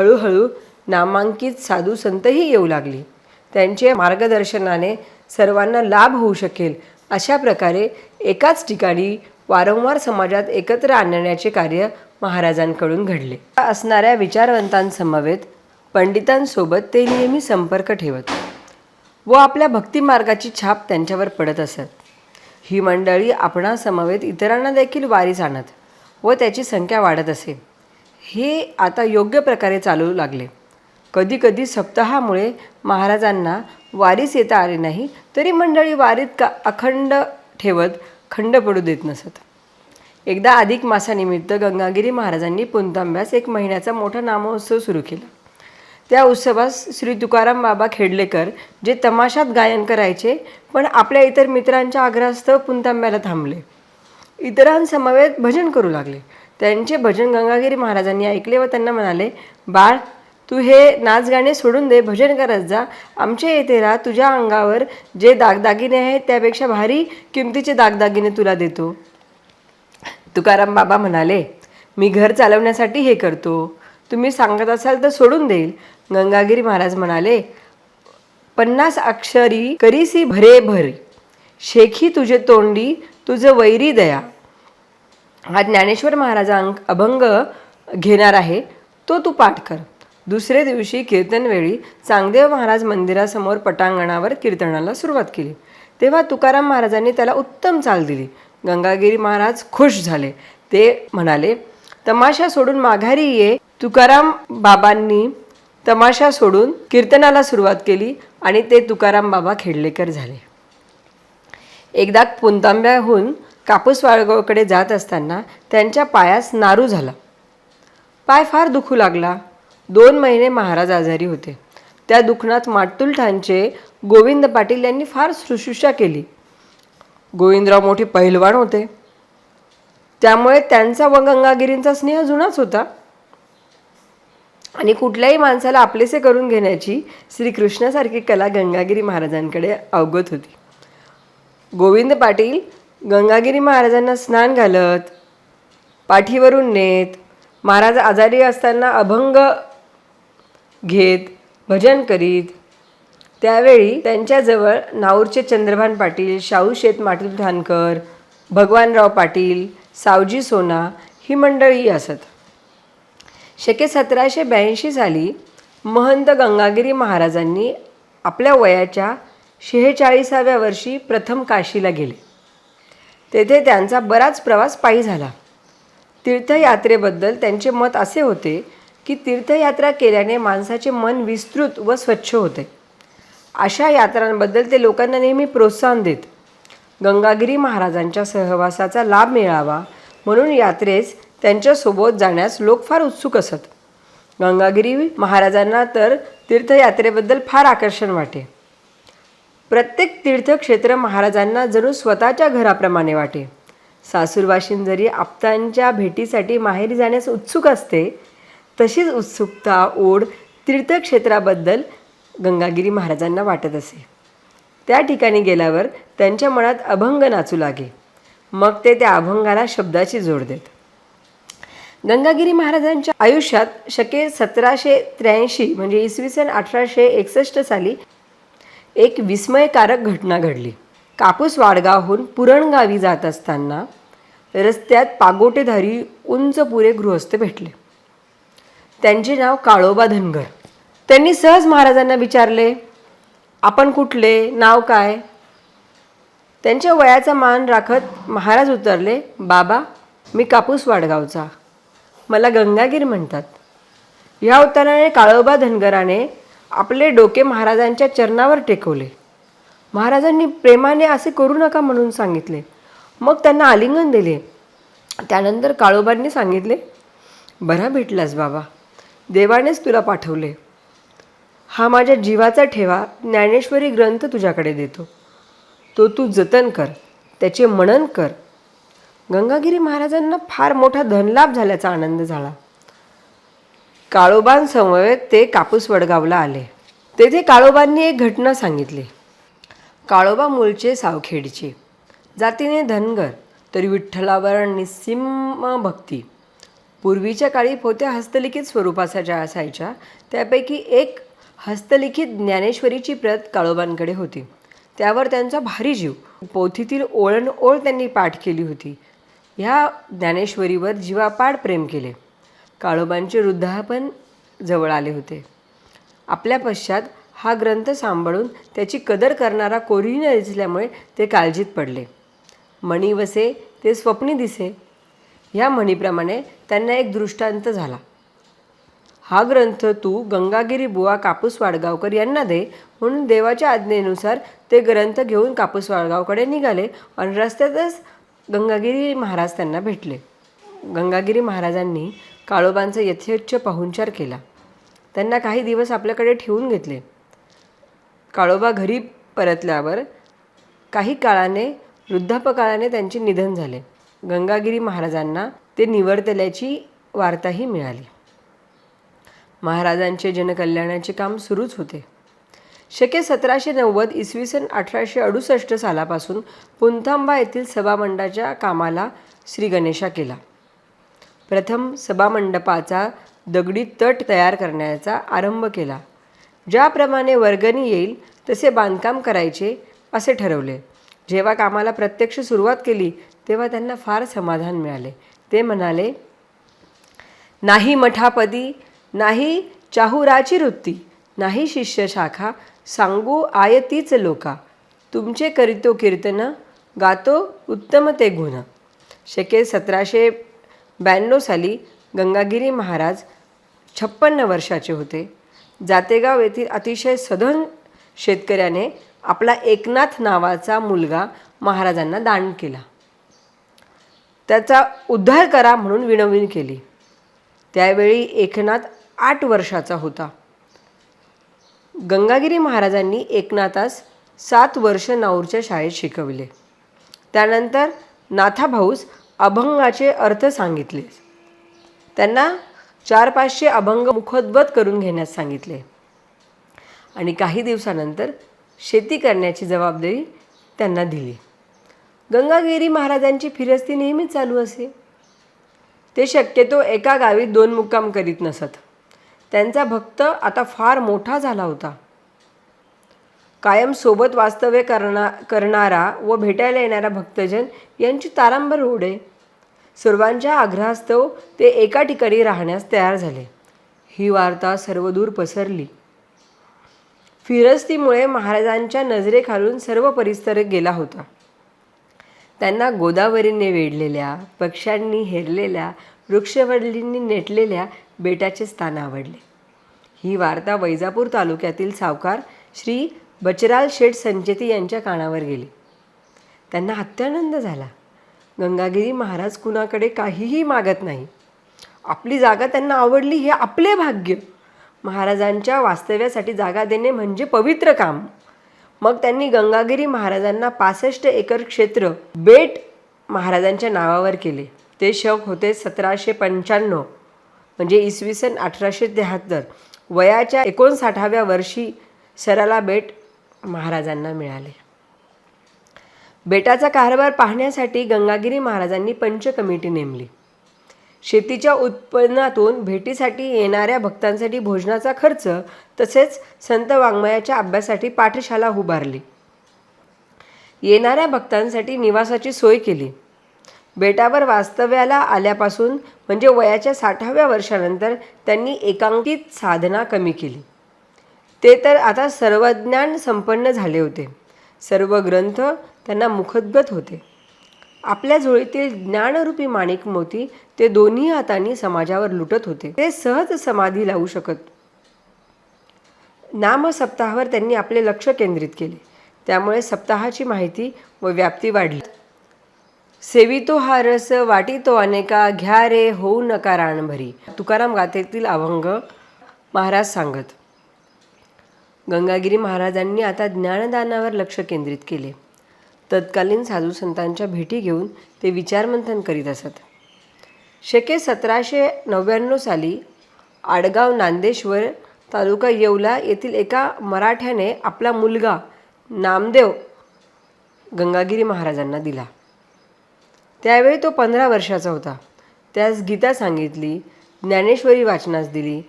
हळूहळू नामांकित साधू संतही येऊ लागली. त्यांचे मार्गदर्शनाने सर्वांना लाभ होऊ शकेल अशा प्रकारे एकाच ठिकाणी वारंवार समाजात एकत्र आणण्याचे कार्य महाराजांकडून घडले. असणाऱ्या विचारवंतांसमवेत पंडितांसोबत ते नेहमी संपर्क ठेवत व आपल्या भक्तिमार्गाची छाप त्यांच्यावर पडत असत. ही मंडळी आपणासमवेत इतरांना देखील वारीस आणत व त्याची संख्या वाढत असे. हे आता योग्य प्रकारे चालू लागले. कधीकधी सप्ताहामुळे महाराजांना वारीस येता आले नाही तरी मंडळी वारीत का अखंड ठेवत खंड पडू देत नसत. एकदा अधिक मासानिमित्त गंगागिरी महाराजांनी पुंतांब्यास एक महिन्याचा मोठा नामोत्सव सुरू केला. त्या उत्सवास श्री तुकाराम बाबा खेडलेकर जे तमाशात गायन करायचे पण आपल्या इतर मित्रांच्या आग्रहास्तव पुंतांब्याला थांबले. इतरांसमवेत भजन करू लागले. त्यांचे भजन गंगागिरी महाराजांनी ऐकले व त्यांना म्हणाले बाळ तू हे नाच गाणे सोडून दे भजन करत जा. आमच्या येथे राहा तुझ्या अंगावर जे दागदागिने आहेत त्यापेक्षा भारी किमतीचे दागदागिने तुला देतो. तुकाराम बाबा म्हणाले मी घर चालवण्यासाठी हे करतो. तुम्ही सांगत असाल तर सोडून देईल. गंगागिरी महाराज म्हणाले पन्नास अक्षरी करीसी भरे भरे. शेखी तुझे तोंडी तुझं वैरी दया. हा ज्ञानेश्वर महाराजांक अभंग घेणार आहे तो तू पाठ कर. दुसऱ्या दिवशी कीर्तनवेळी चांगदेव महाराज मंदिरासमोर पटांगणावर कीर्तनाला सुरुवात केली. तेव्हा तुकाराम महाराजांनी त्याला उत्तम चाल दिली. गंगागिरी महाराज खुश झाले. ते म्हणाले तमाशा सोडून माघारी ये. तुकाराम बाबांनी तमाशा सोडून कीर्तनाला सुरुवात केली आणि ते तुकाराम बाबा खेडलेकर झाले. एकदा पुंतांब्याहून कापूस वाळगावकडे जात असताना त्यांच्या पायास नारू झाला. पाय फार दुखू लागला. दोन महिने महाराज आजारी होते. त्या दुखण्यात माटुलठाणचे गोविंद पाटील यांनी फार शुश्रूषा केली. गोविंदराव मोठे पहिलवान होते. त्यामुळे त्यांचा व गंगागिरींचा स्नेह जुनाच होता. आणि कुठल्याही माणसाला आपलेसे करून घेण्याची श्रीकृष्णासारखी कला गंगागिरी महाराजांकडे अवगत होती. गोविंद पाटील गंगागिरी महाराजांना स्नान घालत पाठीवरून नेत महाराज आजारी असताना अभंग घेत भजन करीत. त्यावेळी त्यांच्याजवळ नाऊरचे चंद्रभान पाटील शाहू शेत माटील ठाणकर भगवानराव पाटील सावजी सोना ही मंडळी असत. शके सतराशे ब्याऐंशी साली महंत गंगागिरी महाराजांनी आपल्या वयाच्या शेहेचाळीसाव्या वर्षी प्रथम काशीला गेले. तेथे त्यांचा बराच प्रवास पायी झाला. तीर्थयात्रेबद्दल त्यांचे मत असे होते की तीर्थयात्रा केल्याने माणसाचे मन विस्तृत व स्वच्छ होते. अशा यात्रांबद्दल ते लोकांना नेहमी प्रोत्साहन देत. गंगागिरी महाराजांच्या सहवासाचा लाभ मिळावा म्हणून यात्रेस त्यांच्यासोबत जाण्यास लोक फार उत्सुक असत. गंगागिरी महाराजांना तर तीर्थयात्रेबद्दल फार आकर्षण वाटे. प्रत्येक तीर्थक्षेत्र महाराजांना जणू स्वतःच्या घराप्रमाणे वाटे. सासूरवाशीन जरी आप्तांच्या भेटीसाठी माहेरी जाण्यास उत्सुक असते तशीच उत्सुकता ओढ तीर्थक्षेत्राबद्दल गंगागिरी महाराजांना वाटत असे. त्या ठिकाणी गेल्यावर त्यांच्या मनात अभंग नाचू लागे. मग ते त्या अभंगाला शब्दाची जोड देत. गंगागिरी महाराजांच्या आयुष्यात शके सतराशे त्र्याऐंशी म्हणजे इसवी सन अठराशे एकसष्ट साली एक विस्मयकारक घटना घडली. कापूस वाडगावहून पुरणगावी जात असताना रस्त्यात पागोटेधारी उंच पुरे गृहस्थ भेटले. त्यांचे नाव काळोबा धनगर. त्यांनी सहज महाराजांना विचारले आपण कुठले? नाव काय? त्यांच्या वयाचा मान राखत महाराज उतरले बाबा मी कापूस वाडगावचा. मला गंगागीर म्हणतात. ह्या उत्तराने काळोबा धनगराने आपले डोके महाराजांच्या चरणावर टेकवले. महाराजांनी प्रेमाने असे करू नका म्हणून सांगितले. मग त्यांना आलिंगन दिले. त्यानंतर काळोबांनी सांगितले बरा भेटलास बाबा. देवानेच तुला पाठवले. हा माझ्या जीवाचा ठेवा. ज्ञानेश्वरी ग्रंथ तुझ्याकडे देतो. तो तू जतन कर. त्याचे मनन कर. गंगागिरी महाराजांना फार मोठा धनलाभ झाल्याचा आनंद झाला. काळोबांसमवेत ते कापूस वडगावला आले. तेथे काळोबांनी एक घटना सांगितली. काळोबा मूळचे सावखेडचे. जातीने धनगर तरी विठ्ठलावर निस्सीम भक्ती. पूर्वीच्या काळी पोत्या हस्तलिखित स्वरूपाचा ज्या असायच्या त्यापैकी एक हस्तलिखित ज्ञानेश्वरीची प्रत काळोबांकडे होती. त्यावर त्यांचा भारी जीव पोथीतील ओळण ओळ त्यांनी पाठ केली होती. ह्या ज्ञानेश्वरीवर जीवापाड प्रेम केले. काळोबांचे वृद्धापन जवळ आले होते. आपल्या पश्चात हा ग्रंथ सांभाळून त्याची कदर करणारा कोरीही न दिसल्यामुळे ते काळजीत पडले. मणी वसे ते स्वप्नी दिसे ह्या म्हणीप्रमाणे त्यांना एक दृष्टांत झाला. हा ग्रंथ तू गंगागिरी बुवा कापूस वाडगावकर यांना दे म्हणून देवाच्या आज्ञेनुसार ते ग्रंथ घेऊन कापूस वाडगावकडे निघाले आणि रस्त्यातच गंगागिरी महाराज त्यांना भेटले. गंगागिरी महाराजांनी काळोबांचा यथेच्छ पाहुणचार केला. त्यांना काही दिवस आपल्याकडे ठेवून घेतले. काळोबा घरी परतल्यावर काही काळाने वृद्धापकाळाने त्यांचे निधन झाले. गंगागिरी महाराजांना ते निवर्तल्याची वार्ताही मिळाली. महाराजांचे जनकल्याणाचे काम सुरूच होते. शके सतराशे नव्वद इसवी सन अठराशे अडुसष्ट सालापासून पुंथांबा येथील सभामंडाच्या कामाला श्री गणेशा केला. प्रथम सभामंडपाचा दगडी तट तयार करण्याचा आरंभ केला. ज्याप्रमाणे वर्गणी येईल तसे बांधकाम करायचे असे ठरवले. जेव्हा कामाला प्रत्यक्ष सुरुवात केली तेव्हा त्यांना फार समाधान मिळाले. ते म्हणाले नाही मठापदी नाही चाहुराची वृत्ती नाही शिष्य शाखा सांगू आयतीच लोका. तुमचे करीतो कीर्तन गातो उत्तम ते गुण. शके सतराशे ब्याण्णव साली गंगागिरी महाराज छप्पन्न वर्षाचे होते. जातेगाव येथील अतिशय सधन शेतकऱ्याने आपला एकनाथ नावाचा मुलगा महाराजांना दान केला. त्याचा उद्धार करा म्हणून विनवणी केली. त्यावेळी एकनाथ आठ वर्षाचा होता. गंगागिरी महाराजांनी एकनाथास सात वर्ष नाऊरच्या शाळेत शिकवले. त्यानंतर नाथाभाऊस अभंगाचे अर्थ सांगितले. त्यांना चार पाचशे अभंग मुखोद्गत करून घेण्यास सांगितले. आणि काही दिवसानंतर शेती करण्याची जबाबदारी त्यांना दिली. गंगागिरी महाराजांची फिरस्ती नेहमीच चालू असे. ते शक्यतो एका गावी दोन मुक्काम करीत नसत. त्यांचा भक्त आता फार मोठा झाला होता. कायम सोबत वास्तव्य करणार करणारा व भेटायला येणारा भक्तजन यांची तारांबर ओढे. सर्वांच्या आग्रहास्तव ते एका ठिकाणी राहण्यास तयार झाले. ही वार्ता सर्वदूर पसरली. फिरस्तीमुळे महाराजांच्या नजरेखालून सर्व परिसर गेला होता. त्यांना गोदावरीने वेढलेल्या पक्ष्यांनी हेरलेल्या वृक्षवडलींनी नेटलेल्या बेटाचे स्थान आवडले. ही वार्ता वैजापूर तालुक्यातील सावकार श्री बचराल शेठ संचेती यांच्या कानावर गेली. त्यांना अत्यानंद झाला. गंगागिरी महाराज कुणाकडे काहीही मागत नाही. आपली जागा त्यांना आवडली हे आपले भाग्य. महाराजांच्या वास्तव्यासाठी जागा देणे म्हणजे पवित्र काम. मग त्यांनी गंगागिरी महाराजांना पासष्ट एकर क्षेत्र बेट महाराजांच्या नावावर केले. ते शक होते सतराशे पंच्याण्णव म्हणजे इसवी सन अठराशे त्र्याहत्तर. वयाच्या एकोणसाठाव्या वर्षी सराला बेट महाराजांना मिळाले. बेटाचा कारभार पाहण्यासाठी गंगागिरी महाराजांनी पंच कमिटी नेमली. शेतीच्या उत्पन्नातून भेटीसाठी येणाऱ्या भक्तांसाठी भोजनाचा खर्च तसेच संत वाङ्मयाच्या अभ्यासासाठी पाठशाला उभारली. येणाऱ्या भक्तांसाठी निवासाची सोय केली. बेटावर वास्तव्याला आल्यापासून म्हणजे वयाच्या साठाव्या वर्षानंतर त्यांनी एकांकित साधना कमी केली. ते तर आता सर्वज्ञान संपन्न झाले होते. सर्व ग्रंथ त्यांना मुखद्गत होते. आपल्या झोळीतील ज्ञानरूपी माणिक मोती ते दोन्ही हातांनी समाजावर लुटत होते. ते सहज समाधी लावू शकत. नाम सप्ताहावर त्यांनी आपले लक्ष केंद्रित केले. त्यामुळे सप्ताहाची माहिती व व्याप्ती वाढली. सेवितो हा रस वाटितो अनेका घ्या रे होऊ नका रानभरी. तुकाराम गाथेतील अभंग महाराज सांगत. गंगागिरी महाराजांनी आता ज्ञानदानावर लक्ष केंद्रित केले. तत्कालीन साधू संतांच्या भेटी घेऊन ते विचारमंथन करीत असत. शके सतराशे नव्याण्णव साली आडगाव नांदेश्वर तालुका येवला येथील एका मराठ्याने आपला मुलगा नामदेव गंगागिरी महाराजांना दिला. त्यावेळी तो पंधरा वर्षाचा होता. त्यास गीता सांगितली ज्ञानेश्वरी वाचनास दिली